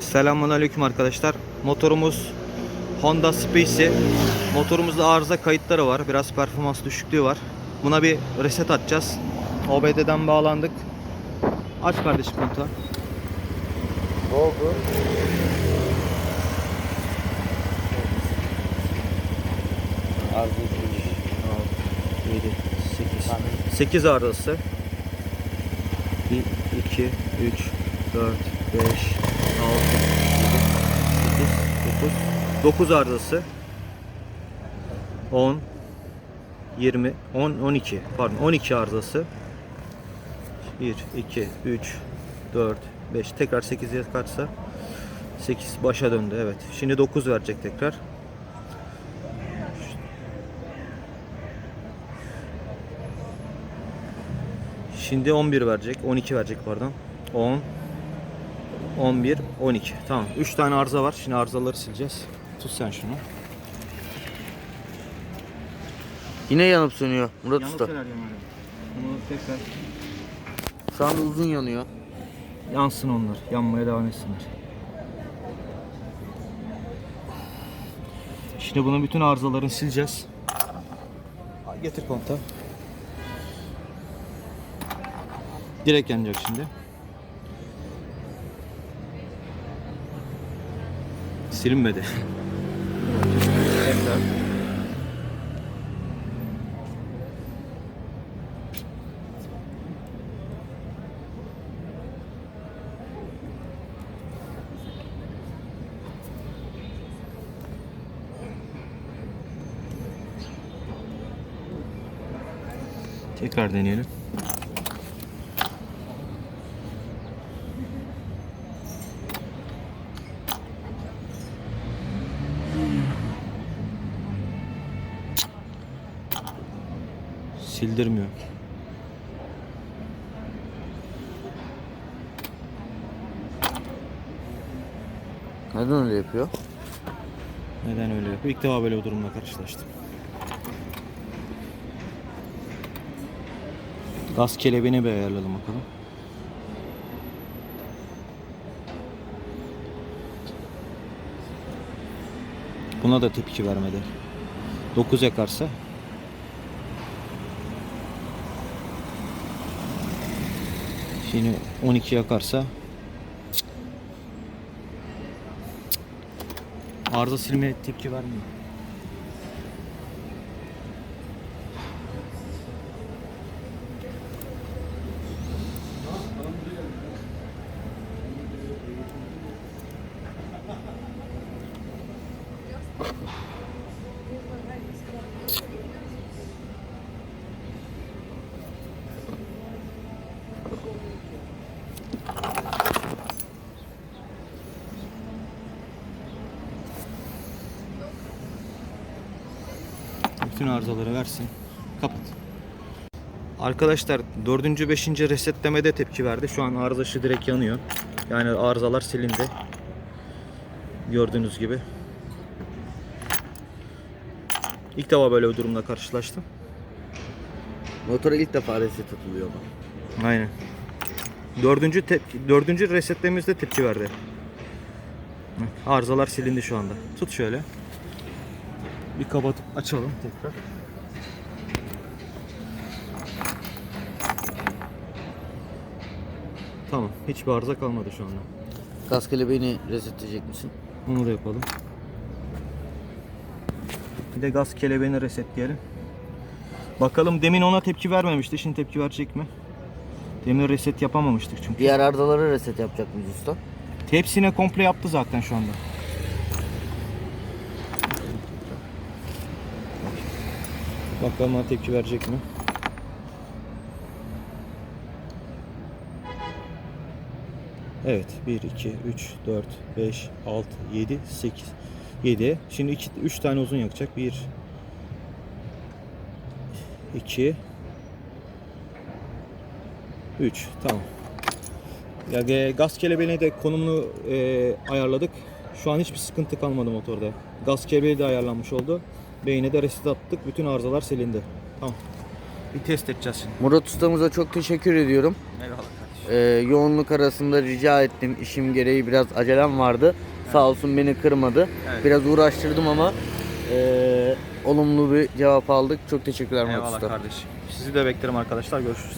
Selamünaleyküm arkadaşlar. Motorumuz Honda Space. Motorumuzda arıza kayıtları var. Biraz performans düşüklüğü var. Buna bir reset atacağız. OBD'den bağlandık. Aç kardeşim kontağı. Ne oldu? Az 7, 8. 8 arızası. 1, 2, 3, 4, 5, 6, 7, 8, 9. 9 arızası. 10, 20, 10, 12. Pardon 12 arızası. 1, 2, 3, 4, 5. Tekrar 8 kaçsa 8 başa döndü evet. Şimdi 9 verecek tekrar. Şimdi 11 verecek. 12 verecek pardon. 10 11 12. Tamam. 3 tane arıza var. Şimdi arızaları sileceğiz. Tut sen şunu. Yine yanıp sönüyor Murat Usta. Bunu tekrar Şu anda uzun yanıyor. yansın onlar. Yanmaya devam etsinler. Şimdi bunun bütün arızalarını sileceğiz. Getir kontağı. Direkt yanacak şimdi. Silinmedi. Tekrar. Tekrar deneyelim. Sildirmiyor. Neden öyle yapıyor? Neden öyle yapıyor? İlk defa böyle bir durumla karşılaştım. Gaz kelebeğini bir ayarlayalım bakalım. Buna da tepki vermedi. 9 yakarsa Şimdi 12 yakarsa. Arıza silmeye tepki vermiyor. Bütün arızaları versin. Kapat. Arkadaşlar 4. 5. resetlemede tepki verdi. Şu an arızası direkt yanıyor. Yani arızalar silindi. Gördüğünüz gibi. İlk defa böyle bir durumla karşılaştım. Motora ilk defa reset atılıyor ama. Aynen. Dördüncü tepki, dördüncü resetlememizde tepki verdi. Arızalar silindi şu anda. Tut şöyle. Bir kapatıp açalım tekrar. Tamam. Hiçbir arıza kalmadı şu anda. Gaz kelebeğini resetleyecek misin? Bunu da yapalım. Bir de gaz kelebeğini resetleyelim. Bakalım demin ona tepki vermemişti. Şimdi tepki verecek mi? Demin reset yapamamıştık çünkü. Diğer ardalara reset yapacak mıyız usta? Hepsine komple yaptı zaten şu anda. Bakalım ona tepki verecek mi? Evet. 1, 2, 3, 4, 5, 6, 7, 8. 7. Şimdi 2, 3 tane uzun yakacak. 1, 2, 3. Tamam. Ya gaz kelebeğine de konumunu e, ayarladık. Şu an hiçbir sıkıntı kalmadı motorda. Gaz kelebeği de ayarlanmış oldu. Beyine de reset attık. Bütün arızalar silindi. Tamam. Bir test edeceğiz şimdi. Murat ustamıza çok teşekkür ediyorum. Eyvallah kardeşim. Ee, yoğunluk arasında rica ettim. İşim gereği biraz acelem vardı. Sağ olsun beni kırmadı. Evet. Biraz uğraştırdım ama ee, olumlu bir cevap aldık. Çok teşekkürler Murat Eyvallah Usta. kardeşim. Sizi de beklerim arkadaşlar. Görüşürüz.